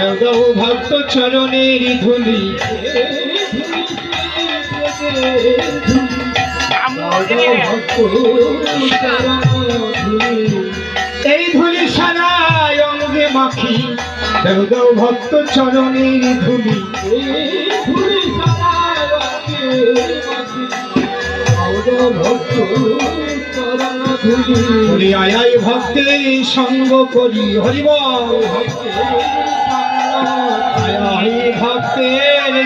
দাও ভক্ত চরণের ধুলি। ভক্ত। এই ধুলি সারা অঙ্গে মাখি। দাও দাও ভক্ত চরণের ধুলি। আয় ভক্তের সঙ্গ করি। হরিব আয়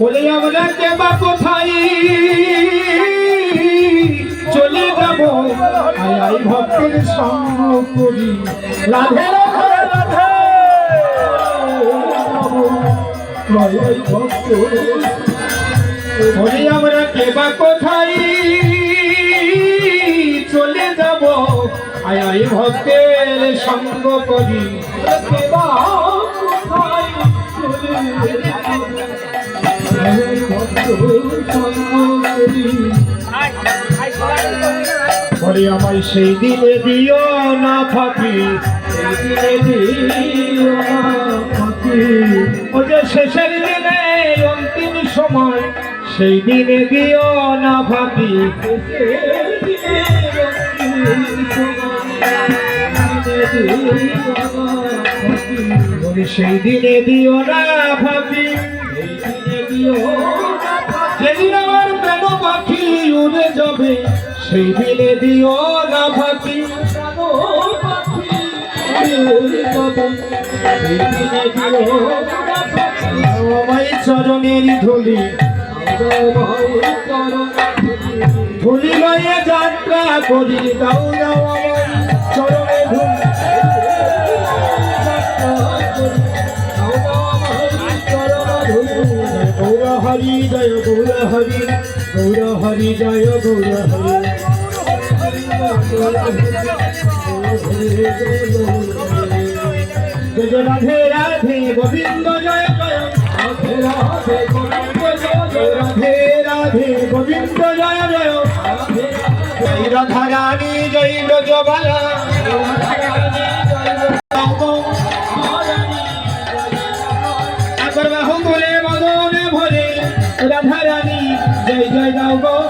বলে আমরা কেবা কোথায় চলে যাব আয় আয় ভক্তের সঙ্গ করি। রাধে ভক্ত আমরা সঙ্গ করি বলে আমায় সেই দিনে দিও না থাকি দিনে থাকি ও যে শেষের দিনে অন্তিম সময় সেই দিনে দিও না ভাবি সেই দিনে দিও না ভাবি যেদিন আমার প্রেম পাখি উড়ে যাবে, সেই দিনে দিও না ভাবি। আমায় চরণের ধুলি ধুলি। লয়ে যাত্রা করি দাও দাও হরি জয় গৌর হরি গৌর হরি জয় গৌর হরি জয় রাধে রাধে গোবিন্দ জয় জয়। রাধে রাধে গোবিন্দ জয় জয়। রাধে গোবিন্দ জয় জয়। জয় রাধা রানী জয় ব্রজবালা।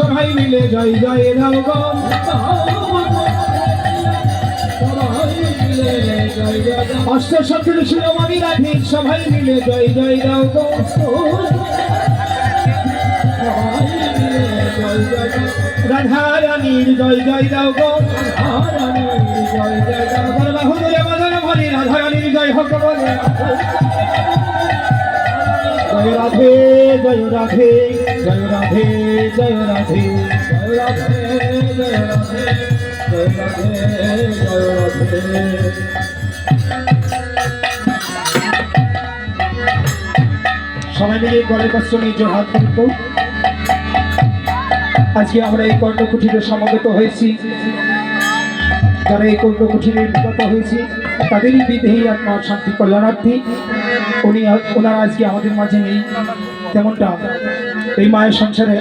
সবাই মিলে জয় জয় দাও গো। অষ্ট শত্রু শিরোমণি রাধে, সবাই মিলে জয় জয় দাও গো। রাধা রানীর জয় জয় দাও গো। জয় হোক বলে। জয় রাধে জয় রাধে। জয় রাধে জয় রাধে জয় রাধে জয় রাধে জয় রাধে জয় রাধে। সবাই মিলে গড়ের কষ্ট নিজ হাত আজকে আমরা এই কর্ণকুঠিরে সমাগত হয়েছি। যারা এই কর্ণকুঠিরে বিগত হয়েছি, তাদেরই বিদেহী আত্মার শান্তি কল্যাণার্থী উনি, ওনারা আজকে আমাদের মাঝে নেই। তেমনটা এই মায়ের সংসারে